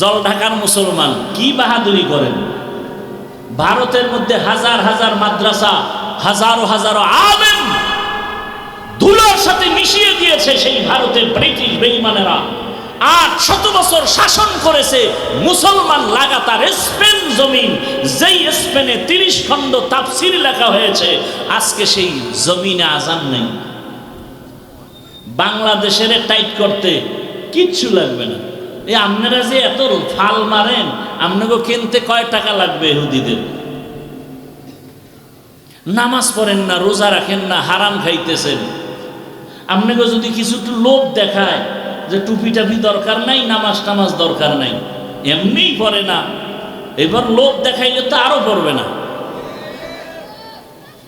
জল ঢাকার মুসলমান কি বাহাদুরি করেন? ভারতের মধ্যে হাজার হাজার মাদ্রাসা, হাজারো হাজারো আলেম ধুলোর সাথে মিশিয়ে দিয়েছে সেই ভারতের ব্রিটিশ বেইমানেরা। আট শত বছর শাসন করেছে মুসলমান লাগাতার স্পেন জমিন, যেই স্পেনে তিরিশ খণ্ড তাফসির লেখা হয়েছে, আজকে সেই জমিনে আজান নেই। বাংলাদেশের টাইট করতে কিচ্ছু লাগবে না। এই আপনারা যে এত ফাল মারেন, আপনাকে কিনতে কয় টাকা লাগবে এহুদিদের নামাজ পড়েন না, রোজা রাখেন না, হারাম খাইতেছেন। আপনাকে যদি কিছু একটু লোভ দেখায় যে টুপি টাপি দরকার নাই, নামাজ টামাজ দরকার নাই, এমনিই পড়ে না। এবার লোভ দেখাইলে তো আরও পড়বে না।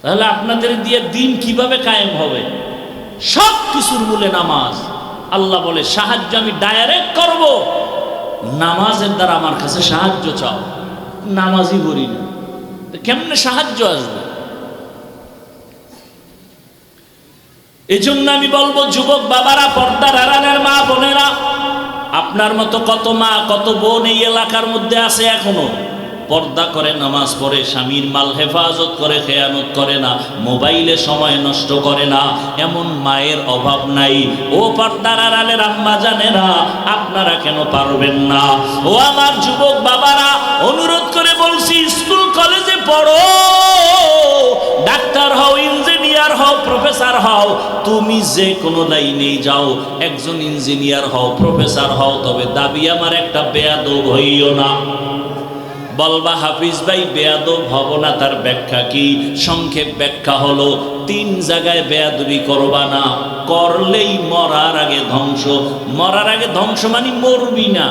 তাহলে আপনাদের দিয়ে দিন কীভাবে কায়েম হবে? সব কিছুর মূলে নামাজ। আল্লাহ বলে, সাহায্য আমি ডাইরেক্ট করব। নামাজের দ্বারা আমার কাছে সাহায্য চাও। নামাজই করি না। কেমনে সাহায্য আসবে? এই জন্য আমি বলব, যুবক বাবারা, পর্দার আড়ালের মা বোনেরা, আপনার মতো কত মা, কত বোন এই এলাকার মধ্যে আছে এখনও? পর্দা করে নামাজ পড়ে, স্বামীর মাল হেফাজত করে, খেয়ানত করে না, মোবাইলে সময় নষ্ট করে না, এমন মায়ের অভাব নাই। ও পর্দার আম্মা জানে না, আপনারা কেন পারবেন না? ও আমার যুবক বাবারা, অনুরোধ করে বলছি, স্কুল, কলেজে পড়ো। ডাক্তার হও, ইঞ্জিনিয়ার হও, প্রফেসর হও, তুমি যে কোনো লাইনেই যাও, একজন ইঞ্জিনিয়ার হও, প্রফেসর হও, তবে দাবি আমার একটা বেয়াদব হইও না। বলবা, হাফিজ ভাই, বেয়াদব হব না, তার ব্যাখ্যা কি? সংক্ষেপ ব্যাখ্যা হলো, তিন জায়গায় বেয়াদবি করবা না, করলেই মরার আগে ধ্বংস। মরার আগে ধ্বংস মানে মরবি না।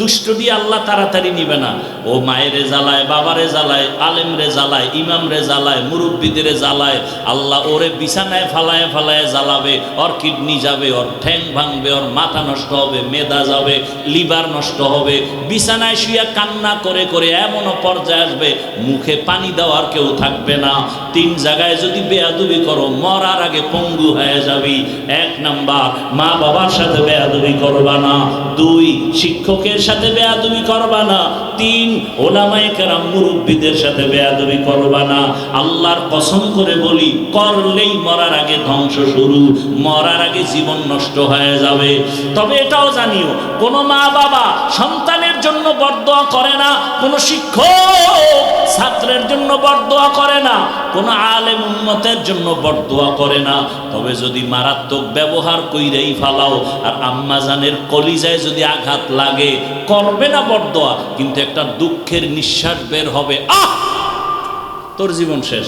দুষ্ট দিয়ে আল্লাহ তাড়াতাড়ি নিবে না। ও মায়েরে জ্বালায়, বাবারে জ্বালায় আলেম রে জ্বালায় ইমাম রে জ্বালায়, মুরব্বীদের জ্বালায়, আল্লাহ ওরে বিছানায় ফালায় ফালায় জ্বালাবে, ওর কিডনি যাবে, ওর ঠ্যাং ভাঙবে, ওর মাথা নষ্ট হবে, মেদা যাবে, লিভার নষ্ট হবে। বিছানায় শুয়ে কান্না করে করে এমনও পর্যায়ে আসবে, মুখে পানি দেওয়ার কেউ থাকবে না। তিন জায়গায় যদি বেয়াদুবি করো, মরার আগে পঙ্গু হয়ে যাবি। এক নাম্বার মা বাবার সাথে বেয়াদুবি করবা না। দুই, শিক্ষকের সাথে বেয়াদবি করবা না। তিন, ওলামায় কেরাম মুরব্বীদের সাথে বেয়াদবি করবা না। আল্লাহর কসম করে বলি, করলেই মরার আগে ধ্বংস শুরু, মরার আগে জীবন নষ্ট হয়ে যাবে। তবে এটাও জানিও, কোনো মা বাবা সন্তানের জন্য বরদোয়া করে না, কোনো শিক্ষক ছাত্রের জন্য বরদোয়া করে না, কোনো আলেম উন্মতের জন্য বরদোয়া করে না। তবে যদি মারাত্মক ব্যবহার কইরেই ফালাও, আর আম্মাজানের কলিজায় যদি আঘাত লাগে, করবে না বরদোয়া, কিন্তু একটা দুঃখের নিঃশ্বাস বের হবে। আহ! তোর জীবন শেষ।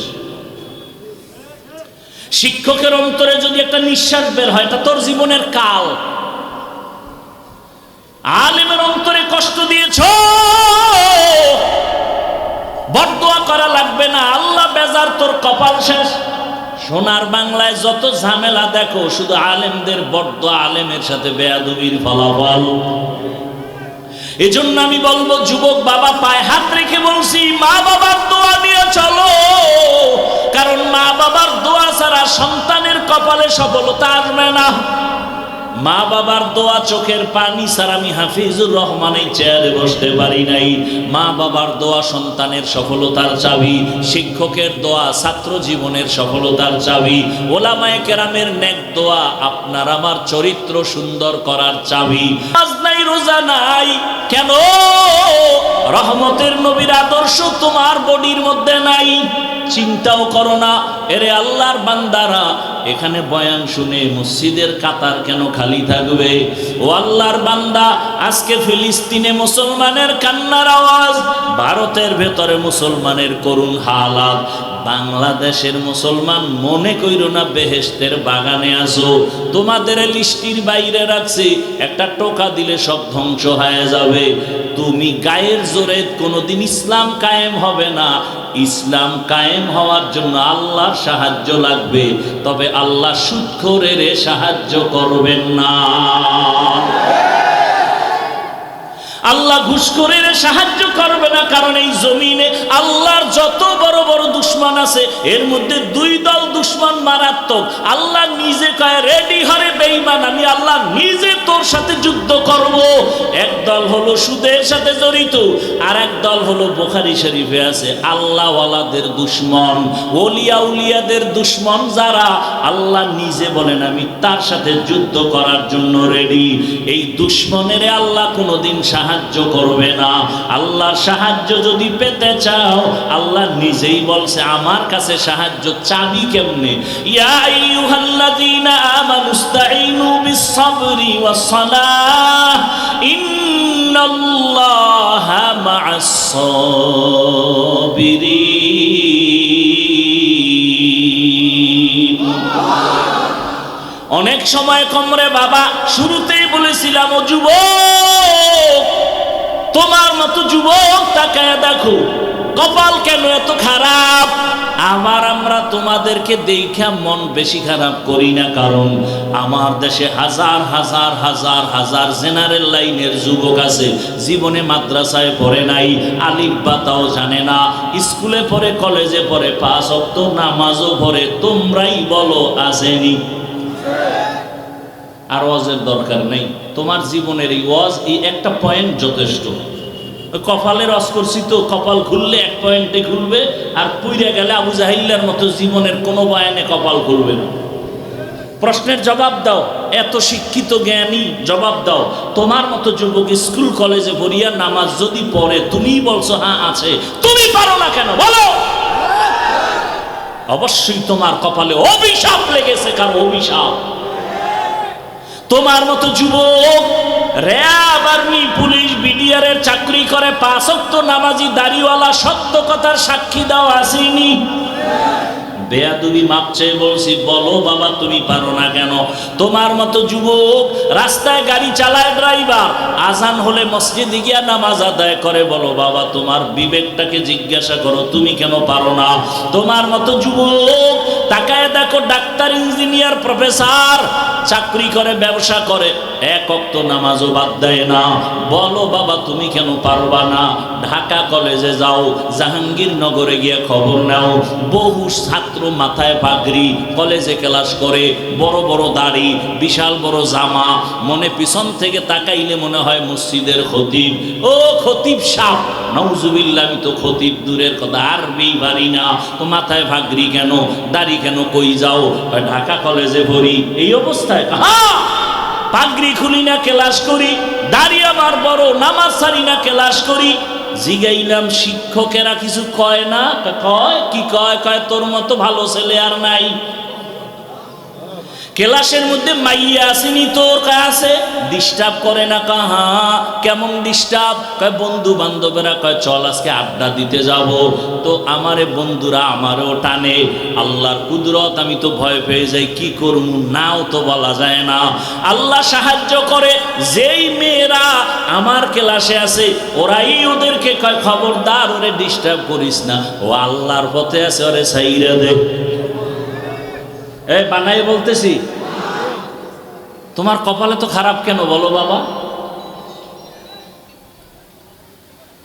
শিক্ষকের অন্তরে যদি একটা নিঃশ্বাস বের হয়, এটা তোর জীবনের কাল। আলেমের অন্তরে কষ্ট দিয়েছ? বরদোয়া করা লাগবে না। আল্লাহ বেজার, তোর কপাল শেষ। সোনার বাংলায় যত ঝামেলা দেখো, শুধু আলেমদের বড্ড আলেমের সাথে বেয়াদবির ফলাফল। এজন্য আমি বলব, যুবক বাবা, পায়ে হাত রেখে বলছি, মা বাবার দোয়া নিয়ে চলো। কারণ মা বাবার দোয়া ছাড়া সন্তানের কপালে সফলতা আসবে না। মা বাবার দোয়া চোখের পানি ছাড়া আমি হাফিজুর রহমান এই চেয়ারে বসতে পারি নাই। মা বাবার দোয়া সন্তানের সফলতার চাবি, শিক্ষকের দোয়া, ছাত্র জীবনের সফলতার চাবি, ওলামায়ে কেরামের নেক দোয়া, আপনার আমার চরিত্র সুন্দর করার চাবি। আজ নাই, রোজা নাই, কেন? রহমতের নবীর আদর্শ তোমার বডির মধ্যে নাই। চিন্তাও করো না, এরে আল্লাহর বান্দারা এখানে বয়ান শুনে মসজিদের কাতার কেন খালি থাকবে? ও আল্লাহর বান্দা, আজকে ফিলিস্তিনে মুসলমানের কান্নার আওয়াজ, ভারতের ভেতরে মুসলমানের করুণ হালাত, বাংলাদেশের মুসলমান মনে কইর না বেহেস্তের বাগানে আসো তোমাদের লিস্টির বাইরে রাখছি, একটা টোকা দিলে সব ধ্বংস হয়ে যাবে। তুমি গায়ের জোরে কোনোদিন ইসলাম কায়েম হবে না। ইসলাম কায়েম হওয়ার জন্য আল্লাহর সাহায্য লাগবে তবে আল্লাহ সুৎখরের সাহায্য করবেন না। আল্লাহ ঘুষখোরের সাহায্য করবে না, কারণ এই জমিনে আল্লাহর যত বড় বড় দুশ্মন আছে, এর মধ্যে দুই দল দুশ্মন মারাত্মক। আল্লাহ নিজে কয় রেডি হরে বেঈমান, আমি আল্লাহ নিজে তোর সাথে যুদ্ধ করব। এক দল হলো সুদের সাথে জড়িত আর এক দল হলো বোখারি শরীফে আছে, আল্লাহওয়ালাদের দুশ্মন ওলিয়া উলিয়াদের দুশ্মন যারা, আল্লাহ নিজে বলেন, আমি তার সাথে যুদ্ধ করার জন্য রেডি এই দুশ্মনের আল্লাহ কোনোদিন সাহায্য করবে না। আল্লাহর সাহায্য যদি পেতে চাও, আল্লাহ নিজেই বলছে, আমার কাছে সাহায্য চাবি কেমনে? অনেক সময় কমরে বাবা, শুরুতেই বলেছিলাম, ও যুবক তোমার মতো যুবক তাকায় দেখো। কপাল কেন এত খারাপ? আমার আমরা তোমাদেরকে দেখা মন বেশি খারাপ করি না, কারণ আমার দেশে হাজার হাজার হাজার হাজার জেনারেল লাইনের যুবক আছে। জীবনে মাদ্রাসায় পড়ে নাই, আলিফ বাতাও জানে না। স্কুলে পড়ে, কলেজে পড়ে, পাঁচ অক্ত নামাজও পড়ে, তোমরাই বলো, আসেনি। আর ওয়াজের দরকার নেই। তোমার জীবনের এই ওয়াজ, এই একটা পয়েন্ট যথেষ্ট। ওই কপালের রস করছি তো, কপাল খুললে এক পয়েন্টে খুলবে আর পুইরে গেলে আবু জাহিল্লার মতো জীবনের কোনো বয়ানে কপাল খুলবে না। প্রশ্নের জবাব দাও, এত শিক্ষিত জ্ঞানী, জবাব দাও। তোমার মতো যুবক স্কুল কলেজে ভরিয়া নামাজ যদি পড়ে, তুমিই বলছো হ্যাঁ আছে। তুমি পারো না কেন? বলো! অবশ্যই তোমার কপালে অভিশাপ লেগেছে, কারণ অভিশাপ। তোমার মতো যুবক, র্যাব আর্মি, পুলিশ, বিডিআরের চাকরি করে পাঁচক্ত নামাজি, দাড়িওয়ালা, সত্য কথার সাক্ষী দাও, আসেনি। চেয়ে বলছি, বলো বাবা, তুমি পারো না কেন? তোমার মতো যুবক, রাস্তায় গাড়ি চালায় ড্রাইভার, আজান হলে মসজিদে গিয়া নামাজ আদায় করে, বলো বাবা, তোমার বিবেকটাকে জিজ্ঞাসা করো, তুমি কেন পারো না? তোমার মতো যুবক তাকায় দেখো ডাক্তার, ইঞ্জিনিয়ার, প্রফেসর, চাকরি করে, ব্যবসা করে, এক অক্ত নামাজও বাদ দেয় না। বলো বাবা, তুমি কেন পারবা না? ঢাকা কলেজে যাও, জাহাঙ্গীরনগরে গিয়ে খবর নাও। বহু ছাত্র মাথায় পাগড়ি, কলেজে ক্লাস করে, বড় বড় দাড়ি, বিশাল বড় জামা, মনে পিছন থেকে তাকাইলে মনে হয় মসজিদের খতিব। ও খতিব সাপ নৌজুবিল্লা আমি তো খতিব, দূরের কথা আরবি পারি না। তো মাথায় ভাগরি কেন? দাড়ি কেন কই যাও? ঢাকা কলেজে ভরি এই অবস্থায় পাগড়ি খুলি না, ক্লাস করি। দাড়ি আমার বড়, নামাজ সারি না, ক্লাস করি। জিগাইলাম, শিক্ষকেরা কিছু কয় না? কয়? কি কয়? কয়, তোর মতো ভালো ছেলে আর নাই। ক্লাসের মধ্যে মাইয়া আসেনি, তোর কাছে আছে? ডিস্টার্ব করে না কাহা কেমন ডিস্টার্ব? কয়, বন্ধু বান্ধবেরা কয়, চল আজকে আড্ডা দিতে যাব। তো আমারে বন্ধুরা আমারও টানে, আল্লাহর কুদরত, আমি তো ভয় পেয়ে যাই, কি করব নাও তো বলা যায় না। আল্লাহ সাহায্য করে, যেই মেয়েরা আমার ক্লাসে আছে, ওরাই ওদেরকে কয়, খবরদার, ওরে ডিস্টার্ব করিস না। ও আল্লাহর পথে আছে, ওরে সাইরা দে। এই বানাই বলতেছি। তোমার কপালে তো খারাপ কেন বলো বাবা?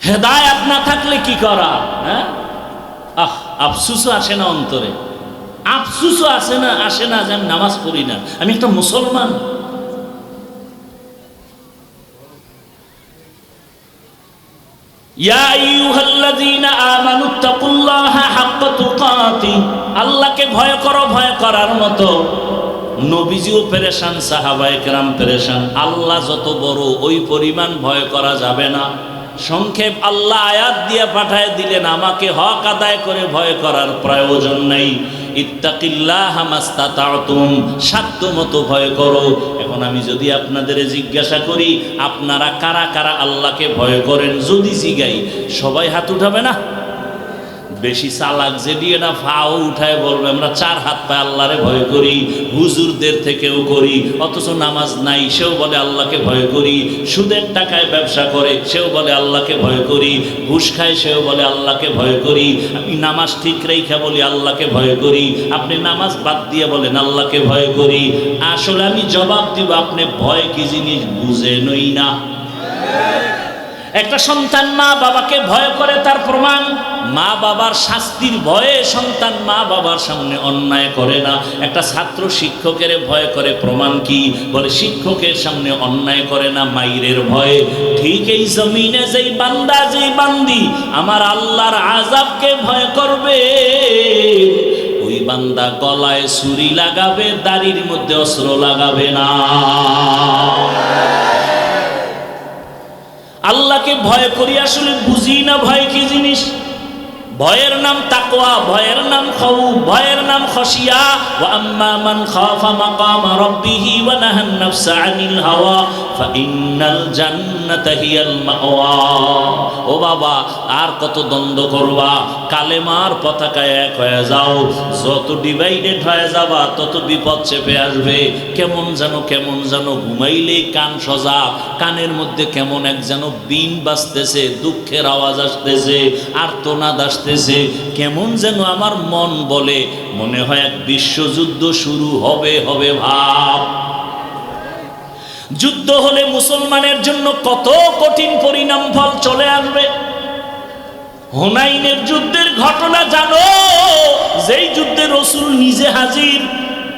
হেদায়াত না থাকলে কি করা? হ্যাঁ? আহ, আফসুসও আসে না অন্তরে। আফসুসও আসে না আসে না যে আমি নামাজ পড়ি না। আমি একটা মুসলমান। ইয়া আইয়ুহাল্লাযীনা আমানুত্তাকুল্লাহা আল্লাহকে ভয় করো, ভয় করার মতো। নবীজিও পেরেশান, সাহাবায়ে কেরাম পেরেশান। আল্লাহ যত বড়, ওই পরিমাণ ভয় করা যাবে না। সংক্ষেপ আল্লাহ আয়াত দিয়ে পাঠায় দিলেন, আমাকে হক আদায় করে ভয় করার প্রয়োজন নেই। ভয় করো। এখন আমি যদি আপনাদের জিজ্ঞাসা করি, আপনারা কারা কারা আল্লাহকে ভয় করেন? যদি জিগাই, সবাই হাত উঠাবে না? বেশি চালাক দিয়ে না ফাও উঠায় বলবে, আমরা চার হাত পায়ে আল্লাহরে ভয় করি, হুজুরদের থেকেও করি, অথচ নামাজ নাই, সেও বলে আল্লাহকে ভয় করি, সুদের টাকায় ব্যবসা করে, সেও বলে আল্লাহকে ভয় করি, ঘুষ খায়, সেও বলে আল্লাহকে ভয় করি, আমি নামাজ ঠিক রেখা বলি, আল্লাহকে ভয় করি, আপনি নামাজ বাদ দিয়ে বলেন, আল্লাহকে ভয় করি। আসলে আমি জবাব দিব, আপনি ভয় কি জিনিস বুঝে নই না। একটা সন্তান মা বাবাকে ভয় করে, তার প্রমাণ, মা বাবার শাস্তির ভয়ে সন্তান মা বাবার সামনে অন্যায় করে না। একটা ছাত্র শিক্ষকের ভয় করে, প্রমাণ কি? বলে, শিক্ষকের সামনে অন্যায় করে না, মাইরের ভয়ে। ঠিক এই জমিনে যেই বান্দা, যেই বান্দি, আমার আল্লাহর আজাবকে ভয় করবে। ওই বান্দা গলায় ছুরি লাগাবে, দাড়ির মধ্যে অস্ত্র লাগাবে না। আল্লাহকে ভয় করি আসলে বুঝি না ভয় কি জিনিস? ভয়ের নাম তাকওয়া, ভয়ের নাম খাউ, ভয়ের নাম খসিয়া ওয়া আম্মা মান খাফা মাকাম রাব্বিহি ওয়া নাহান নাফসা আনিল হাওয়া ফাইন্নাল জান্নাতা হিয়াল মাওয়া। ও বাবা, আর কত দ্বন্দ্ব করবা? কালেমার পতাকায় এক হয়ে যাও, যত ডিভাইডেড হয়ে যাবা, তত বিপদ চেপে আসবে। কেমন যেন কেমন যেন ঘুমাইলে কান সজা, কানের মধ্যে কেমন এক যেন বিন বাজতেছে, দুঃখের আওয়াজ আসতেছে, আর আর্তনাদ আসতেছে কেমন যেন আমার মন বলে, মনে হয় এক বিশ্বযুদ্ধ শুরু হবে হবে ভাব। যুদ্ধ হলে মুসলমানের জন্য কত কঠিন পরিণাম ফল চলে আসবে। হোনাইনের যুদ্ধের ঘটনা জানো, যেই যুদ্ধে রসুল নিজে হাজির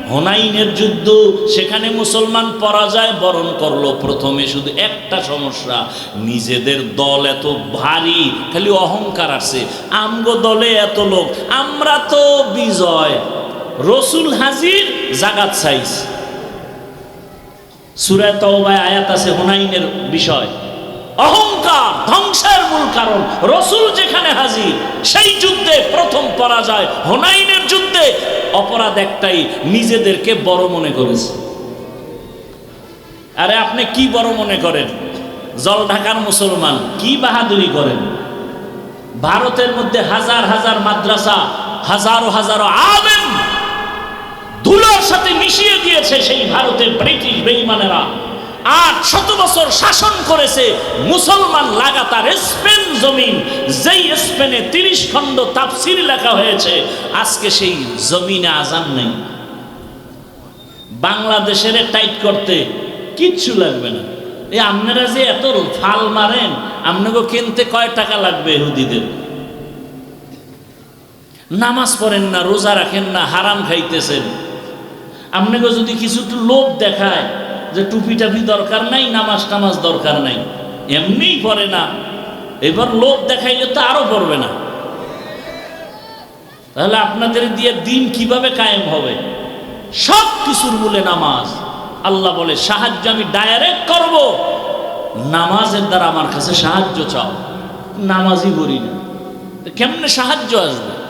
হোনাইনের যুদ্ধ, সেখানে মুসলমান পরাজয় বরণ করল। প্রথমে শুধু একটা সমস্যা, নিজেদের দল এত ভারী, খালি অহংকার আছে। আমগো দলে এত লোক, আমরা তো বিজয়। রসুল হাজির জাগাত সাইজ সুরায় তওবায় আয়াত আছে হুনাইনের বিষয়। অহংকার ধ্বংসের মূল কারণ। রসুল যেখানে হাজির, সেই যুদ্ধে প্রথম পরাজয় হুনাইনের যুদ্ধে। অপরাধ একটাই, নিজেদেরকে বড় মনে করেছে। আরে আপনি কি বড় মনে করেন? জল ঢাকার মুসলমান, কি বাহাদুরি করেন? ভারতের মধ্যে হাজার হাজার মাদ্রাসা, হাজারো হাজারো আবেন ধুলোর সাথে মিশিয়ে দিয়েছে সেই ভারতের ব্রিটিশ বেইমানেরা। আট শত বছর শাসন করেছে মুসলমান লাগাতার স্পেন জমিন, যেই স্পেনে তিরিশ খণ্ড তাফসির লেখা হয়েছে, আজকে সেই জমিনে আজান নেই। বাংলাদেশের টাইট করতে কিচ্ছু লাগবে না। এই আপনারা যে এত ফাল মারেন, আপনাকে কিনতে কয় টাকা লাগবে হুদিদের নামাজ পড়েন না, রোজা রাখেন না, হারাম খাইতেছেন। আপনাকে যদি কিছু লোভ দেখায় যে টুপি টাপি দরকার নাই নামাজ টামাজ দরকার নাই। এমনিই পড়ে না। এবার লোভ দেখাইলে তো আরও পড়বে না। তাহলে আপনাদের দিয়ে দিন কীভাবে কায়েম হবে? সব কিছুর মূলে নামাজ। আল্লাহ বলে, সাহায্য আমি ডাইরেক্ট করব। নামাজের দ্বারা আমার কাছে সাহায্য চাও। নামাজই করি না। কেমনে সাহায্য আসবে?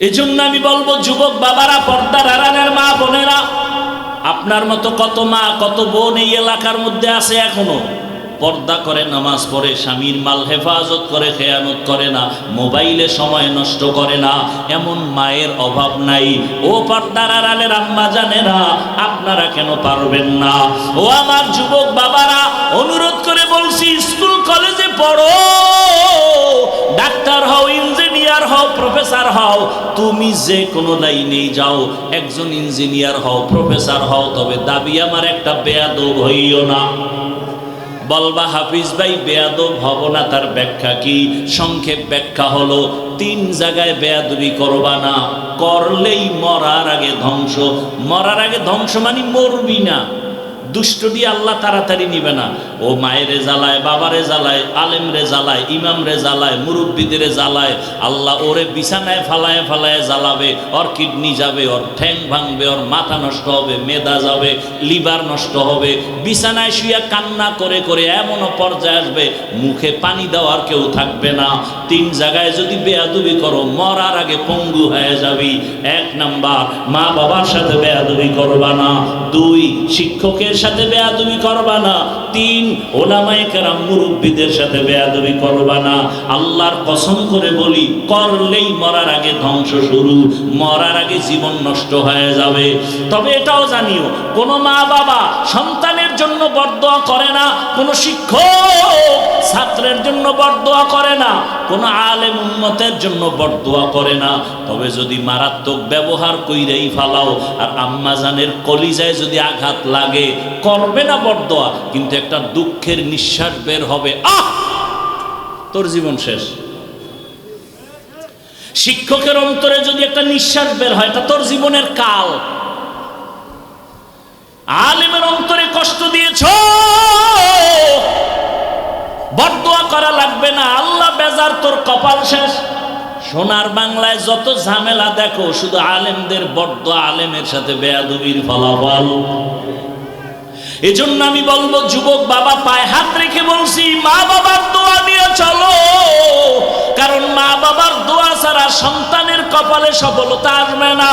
এজন্য আমি বলব, যুবক বাবারা, পর্দার আড়ালের মা বোনেরা, আপনার মতো কত মা, কত বোন এই এলাকার মধ্যে আছে এখনও? পর্দা করে নামাজ পড়ে, স্বামীর মাল হেফাজত করে, খেয়ানত করে না, মোবাইলে সময় নষ্ট করে না, এমন মায়ের অভাব নাই। ও পর্দার আড়ালের আম্মা জানেরা, আপনারা কেন পারবেন না? ও আমার যুবক বাবারা, অনুরোধ করে বলছি, স্কুল, কলেজে পড়ো। ডাক্তার হও, ইঞ্জিনিয়ার হও, প্রফেসর হও, তুমি যে কোনো লাইনেই যাও, একজন ইঞ্জিনিয়ার হও, প্রফেসর হও, তবে দাবি আমার একটা বেয়াদব হইও না। বলবা, হাফিজ ভাই, বেয়াদব হব না, তার ব্যাখ্যা কি? সংক্ষেপ ব্যাখ্যা হলো, তিন জায়গায় বেয়াদবি করবা না, করলেই মরার আগে ধ্বংস। মরার আগে ধ্বংস মানে মরবি না। দুষ্টটি আল্লাহ তাড়াতাড়ি নিবে না। ও মায়েরে জ্বালায়, বাবারে জ্বালায়, আলেমরে জ্বালায়, ইমামরে জ্বালায়, মুরব্বীদের জ্বালায়, আল্লাহ ওরে বিছানায় ফালায় ফালায় জ্বালাবে, ওর কিডনি যাবে, ওর ঠ্যাং ভাঙবে, ওর মাথা নষ্ট হবে, মেদা যাবে, লিভার নষ্ট হবে। বিছানায় শুয়ে কান্না করে করে এমনও পর্যায়ে আসবে, মুখে পানি দেওয়ার কেউ থাকবে না। তিন জায়গায় যদি বেয়াদুবি করো, মরার আগে পঙ্গু হয়ে যাবি। এক নাম্বার মা বাবার সাথে বেয়াদুবি করবা না। দুই, শিক্ষকের সাথে বেয়াদবি করবা না। তিন, ওলামায়ে কেরাম মুরব্বীদের সাথে বেয়াদবি করবা না। আল্লাহর কসম করে বলি, করলেই মরার আগে ধ্বংস শুরু, মরার আগে জীবন নষ্ট হয়ে যাবে। তবে এটাও জানিও, কোন মা বাবা সন্তানের জন্য বরদোয়া করে না, কোন শিক্ষক ছাত্রের জন্য বরদোয়া করে না, কোনো আলেম উন্মতের জন্য বরদোয়া করে না। তবে যদি মারাত্মক ব্যবহার কইরেই ফালাও, আর আম্মাজানের কলিজায় যদি আঘাত লাগে করবে না বরদোয়া কিন্তু একটা দুঃখের নিঃশ্বাস বের হবে। আহ! তোর জীবন শেষ। শিক্ষকের অন্তরে যদি একটা নিঃশ্বাস বের হয়, এটা তোর জীবনের কাল। আলিমের অন্তরে কষ্ট দিয়েছ। বরদোয়া করা লাগবে না। আল্লাহ বেজার, তোর কপাল শেষ। সোনার বাংলায় যত ঝামেলা দেখো, শুধু আলেমদের বড্ড আলেমের সাথে বেয়াদবির ফলাফল। এজন্য আমি বলব, যুবক বাবা, পায়ে হাত রেখে বলছি, মা বাবার দোয়া নিয়ে চলো। কারণ মা বাবার দোয়া ছাড়া সন্তানের কপালে সফলতা আসবে না।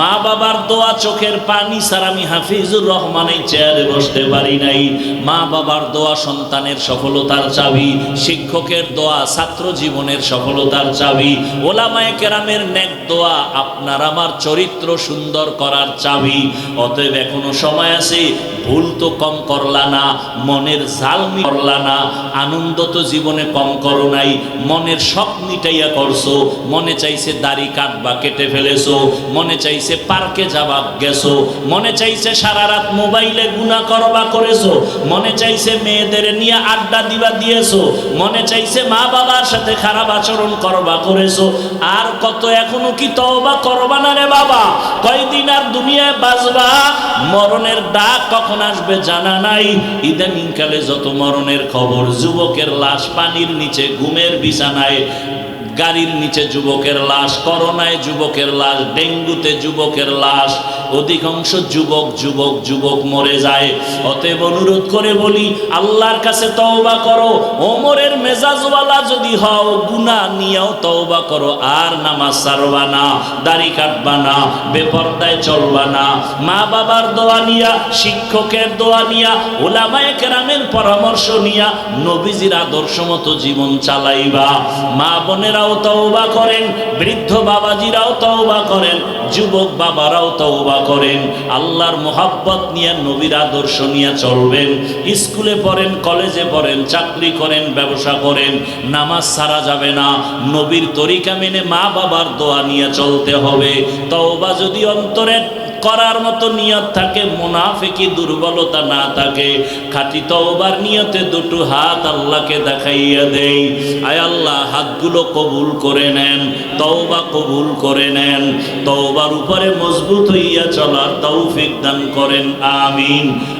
মা বাবার দোয়া চোখের পানি ছাড়া আমি হাফিজুর রহমান এই চেয়ারে বসতে পারি নাই। মা বাবার দোয়া সন্তানের সফলতার চাবি, শিক্ষকের দোয়া, ছাত্র জীবনের সফলতার চাবি, ওলামায় কেরামের ন্যাক দোয়া, আপনার আমার চরিত্র সুন্দর করার চাবি। অতএব এখনও সময় আছে ভুল তো কম করলা না, মনের জাল করলা না, আনন্দ তো জীবনে কম করো নাই, মনের শখ মিটাইয়া করছ, মনে চাইছে দাড়ি কাটবা, কেটে ফেলেছো, মনে চাইছে পার্কে যাবা, গেছো, মনে চাইছে সারা রাত মোবাইলে গুণা করবা করেছ, মনে চাইছে মেয়েদের নিয়ে আড্ডা দিবা দিয়েছ, মনে চাইছে মা বাবার সাথে খারাপ আচরণ করবা করেছ, আর কত এখনও কি তওবা করবা না রে বাবা? কয়দিন আর দুনিয়ায় বাজবা মরণের ডাক কখন আসবে জানা নাই। ইদানিংকালে যত মরণের খবর যুবকের লাশ পানির নিচে ঘুমের বিছানায় গাড়ির নিচে যুবকের লাশ, করোনায় যুবকের লাশ, ডেঙ্গুতে যুবকের লাশ, অধিকাংশ যুবক যুবক যুবক মরে যায়। অতএব অনুরোধ করে বলি, আল্লাহর কাছে তওবা করো, ওমরের মেজাজওয়ালা যদি হও, গুনাহ নিয়েও তওবা করো, আর নামাজ সারবা না, দাড়ি কাটবা না, বেপর্দায় চলবা না। মা বাবার দোয়া নিয়া, শিক্ষকের দোয়া নিয়া, ওলামায়ে কেরামের পরামর্শ নিয়া, নবীজির আদর্শ মতো জীবন চালাইবা। মা বোনেরাও তওবা করেন, বৃদ্ধ বাবাজিরাও তওবা করেন, যুবক বাবারাও তওবা করেন। আল্লাহর মোহাব্বত নিয়ে নবীর আদর্শ নিয়ে চলবেন। স্কুলে পড়েন, কলেজে পড়েন, চাকরি করেন, ব্যবসা করেন, নামাজ সারা যাবে না। নবীর তরিকা মেনে মা বাবার দোয়া নিয়ে চলতে হবে। তওবা যদি অন্তরে করার মতো নিয়ত থাকে মুনাফিকি দুর্বলতা না থাকে। খাঁটি তওবার নিয়তে দুটো হাত আল্লাহকে দেখাইয়া দেই। আয় আল্লাহ, হাতগুলো কবুল করে নেন, তওবা কবুল করে নেন। তওবার উপরে মজবুত হইয়া চলার তৌফিক দান করেন, আমিন।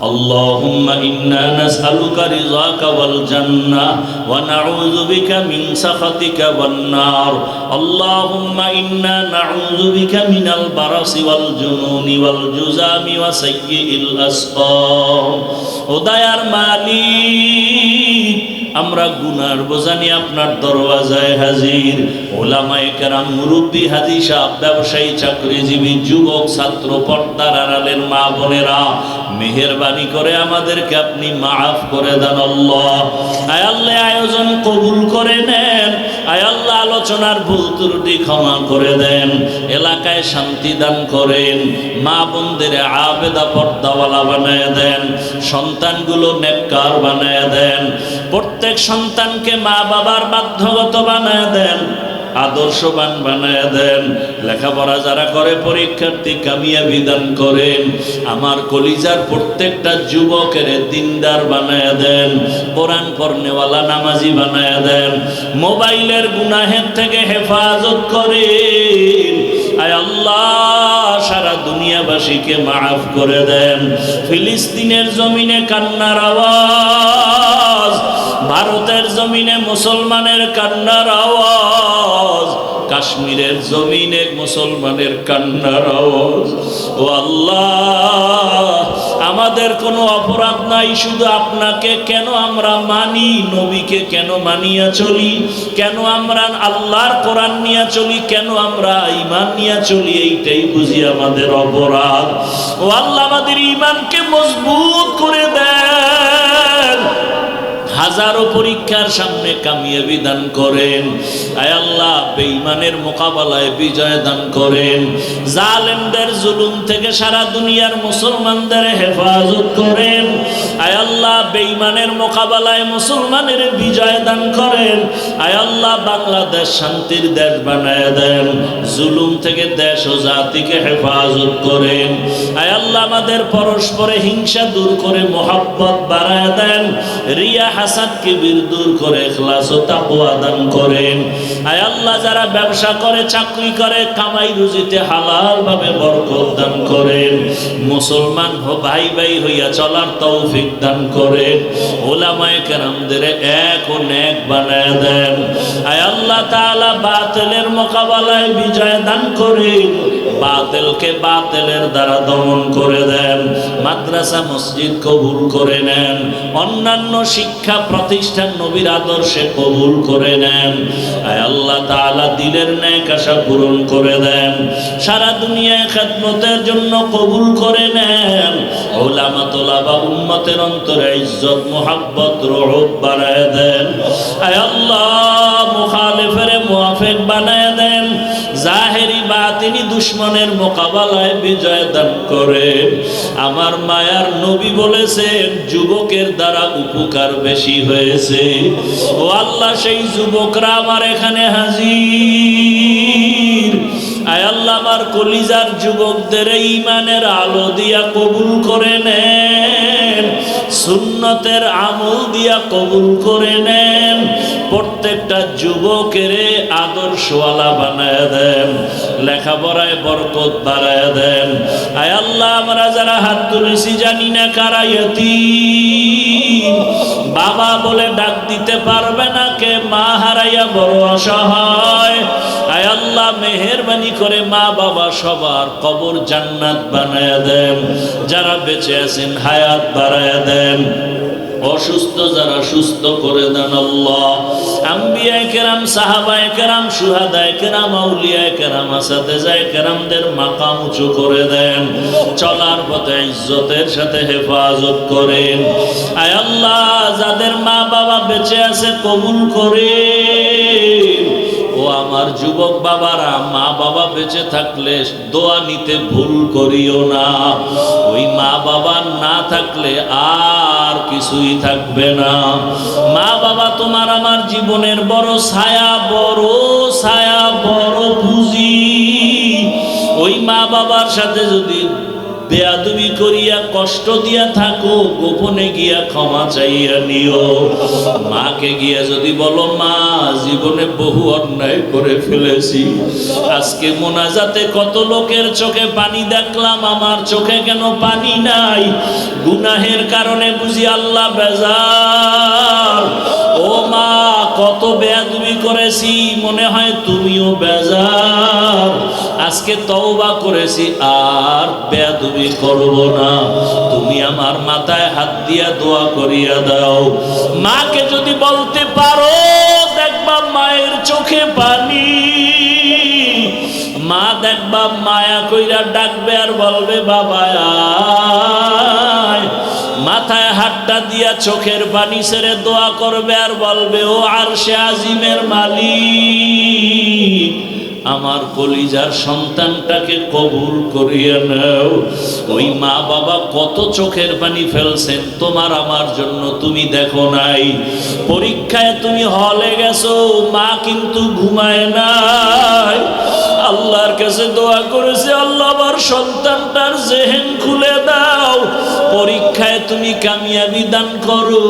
اللهم إنا نسألك رضاك والجنة ونعوذ بك من سخطك والنار اللهم إنا نعوذ بك من البرص والجنون والجزام وسيء الأسقام وديار মালিক আমরা গুনার বোঝানি আপনার দরওয়াজায় হাজির ওলামায়ে কেরাম মুরব্বী হাজি সাহেব ব্যবসায়ী চাকরিজীবী যুবক ছাত্র পর্দার আড়ালের মা বোনেরা মেহেরবানি করে আমাদেরকে আপনি মাফ করে দেন আল্লাহ। আয় আল্লাহ আয়োজন কবুল করে নেন। আয় আল্লাহ, আলোচনার ভুল ত্রুটি ক্ষমা করে দেন। এলাকায় শান্তি দান করেন। মা বোনদের আবেদা পর্দাওয়ালা বানায় দেন। সন্তানগুলো নেককার বানায় দেন। প্রত্যেক সন্তানকে মা বাবার বাধ্যগত বানায় দেন। আদর্শবান বানায় দেন। লেখাপড়া যারা করে, পরীক্ষার্থী কামিয়া বিধান করেন। আমার কলিজার প্রত্যেকটা যুবকের দিনদার বানায় দেন। কোরআন পড়নেওয়ালা নামাজি বানায় দেন। মোবাইলের গুনাহের থেকে হেফাজত আয় আল্লাহ, সারা দুনিয়াবাসীকে মাফ করে দেন। ফিলিস্তিনের জমিনে কান্নার আওয়াজ ভারতের জমিনে মুসলমানের কান্নার আওয়াজ, কাশ্মীরের জমিনে মুসলমানের কান্নার আওয়াজ। ও আল্লাহ, আমাদের কোনো অপরাধ নাই, শুধু আপনাকে কেন আমরা মানি, নবীকে কেন মানিয়া চলি, কেন আমরা আল্লাহর কোরআন নিয়ে চলি, কেন আমরা ইমান নিয়ে চলি, এইটাই বুঝি আমাদের অপরাধ। ও আল্লাহ, আমাদের ইমানকে মজবুত করে দেন। হাজারো পরীক্ষার সামনে কামিয়ে বিধান করেন। আয় আল্লাহ, বেঈমানের মোকাবেলায় বিজয় দান করেন। জালেমদের জুলুম থেকে সারা দুনিয়ার মুসলমানদের হেফাজত করেন। বেঈমানের মোকাবেলায় মুসলমানের বিজয় দান করেন। আয় আল্লাহ, বাংলাদেশ শান্তির দেশ বানায় দেন। জুলুম থেকে দেশ ও জাতিকে হেফাজত করেন। আয় আল্লাহ, আমাদের পরস্পরে হিংসা দূর করে মোহাব্বত বাড়ায় দেন। রিয়া হাসাদ কিবির দূর করে এখলাস ও তাকওয়া দান করেন। আয় আল্লাহ, যারা ব্যবসা করে, চাকরি করে, কামাই রুজিতে হালাল ভাবে বরকত দান করেন। মুসলমান ভাই ভাই হইয়া চলার তৌফিক দান মোকাবেলায় বিজয় দান করেন বাতিলকে বাতিলের দ্বারা দমন করে দেন, মাদ্রাসা, মসজিদ কবুল করে নেন, অন্যান্য শিক্ষা প্রতিষ্ঠান নবীর আদর্শে কবুল করে নেন। আল্লাহ তাআলা দিলের ন্যাক আশা পূরণ করে দেন, সারা দুনিয়ায় জন্য কবুল করে নেন। ওলামা তোলাবা উম্মতের অন্তরে ইজ্জত, মোহাব্বত রহব বাড়ায় দেন। আল্লাহ মুআফিক বানায় দেন। জাহেরি বাতিনি দুশ্মনের মোকাবেলায় বিজয় দান করে আমার মায়ার নবী বলেছেন, যুবকের দ্বারা উপকার বেশি হয়েছে। ও আল্লাহ, সেই যুবকরা আমার এখানে হাজির। আয় আল্লাহ, আমার কলিজার যুবকদের ইমানের আলো দিয়া কবুল করে নেন। সুন্নতের আমল দিয়া কবুল করে নেন প্রত্যেকটা যুবকের আদর্শওয়ালা বানায় দেন, লেখাপড়ায় বরকত বাড়ায় দেন। আয় আল্লাহ, আমরা যারা হাত তুলেছি জানি না কারাইয়াতি বাবা বলে ডাক দিতে পারবে না কে, মা হারাইয়া বড় অসহায়। আয় আল্লাহ, মেহেরবানি করে মা বাবা সবার কবর জান্নাত বানায় দেন, যারা বেঁচে আছেন হায়াত বাড়ায় দেন। অসুস্থ যারা সুস্থ করে দেন আল্লাহ। আম্বিয়ায় কেরাম, সাহাবায় কেরাম, সুহাদায় কেরাম, আউলিয়ায় কেরাম আসাতে যায় কেরামদের মাকাম উঁচু করে দেন। চলার পথে ইজ্জতের সাথে হেফাজত করেন। আয় আল্লাহ, যাদের মা বাবা বেঁচে আছে কবুল করে ও আমার যুবক বাবারা মা বাবা বেঁচে থাকলে দোয়া নিতে ভুল করিও না। ওই মা বাবা না থাকলে আর কিছুই থাকবে না। মা বাবা, তোমার আমার জীবনের বড় ছায়া বড় ছায়া, বড় পুঁজি। ওই মা বাবার সাথে যদি বেয়াদবি করিয়া কষ্ট দিয়া থাকো, গোপনে গিয়া ক্ষমা চাইয়া নিও। মাকে গিয়া যদি বলো, মা, জীবনে বহু অন্যায় করে ফেলেছি। আজকে মোনাজাতে কত লোকের চোখে পানি দেখলাম, আমার চোখে কেন পানি নাই? গুনাহের কারণে বুঝি আল্লাহ বেজার ও মা কত বেয়াদবি করেছি, মনে হয় তুমিও বেজার। আজকে তওবা করেছি, আর বেয়াদবি করব না। তুমি আমার মাথায় হাত দিয়া দোয়া করিয়া দাও। মাকে যদি বলতে পারো, দেখবা মায়ের চোখে পানি। মা দেখবা মায়া কইরা ডাকবে আর বলবে, বাবা। মাথায় হাতটা দিয়া চোখের পানি ছেড়ে দোয়া করবে আর বলবে, ও আর সে আজিমের মালিক, আমার কলিজার সন্তানটাকে কবুল করিয়ে নাও। ওই মা বাবা কত চোখের পানি ফেলছেন, তোমার আমার জন্য তুমি দেখো নাই। পরীক্ষায় তুমি হলে গেছো, মা কিন্তু ঘুমায় নাই। আল্লাহর কাছে দোয়া করেছে, আল্লাহ আমার সন্তানটার জেহেন খুলে দাও। পরীক্ষায় তুমি কামিয়াবি দান করো।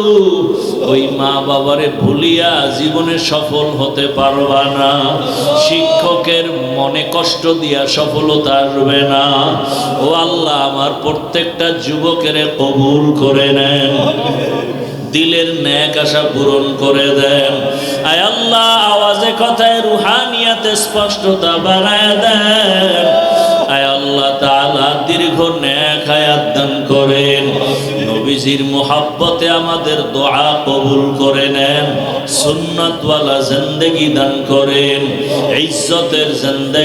ওই মা বাবারে ভুলিয়া জীবনে সফল হতে পারবা না। শিক্ষকের মনে কষ্ট দিয়া সফলতা আসবে না। ও আল্লাহ, আমার প্রত্যেকটা যুবকের কবুল করে নেন। দিলের ন্যাক আশা পূরণ করে দেন। আয় আল্লাহ, আওয়াজে কথায় রুহানিয়াতে স্পষ্টতা বাড়ায় দেন। আয় আল্লাহ তাআলা, দীর্ঘ নেক হায়াত দান করেন নবীজির মোহাব্বতে আমাদের দোয়া কবুল করে নেন সুন্নতওয়ালা জিন্দেগি দান করেন ইজ্জতের জিন্দেগি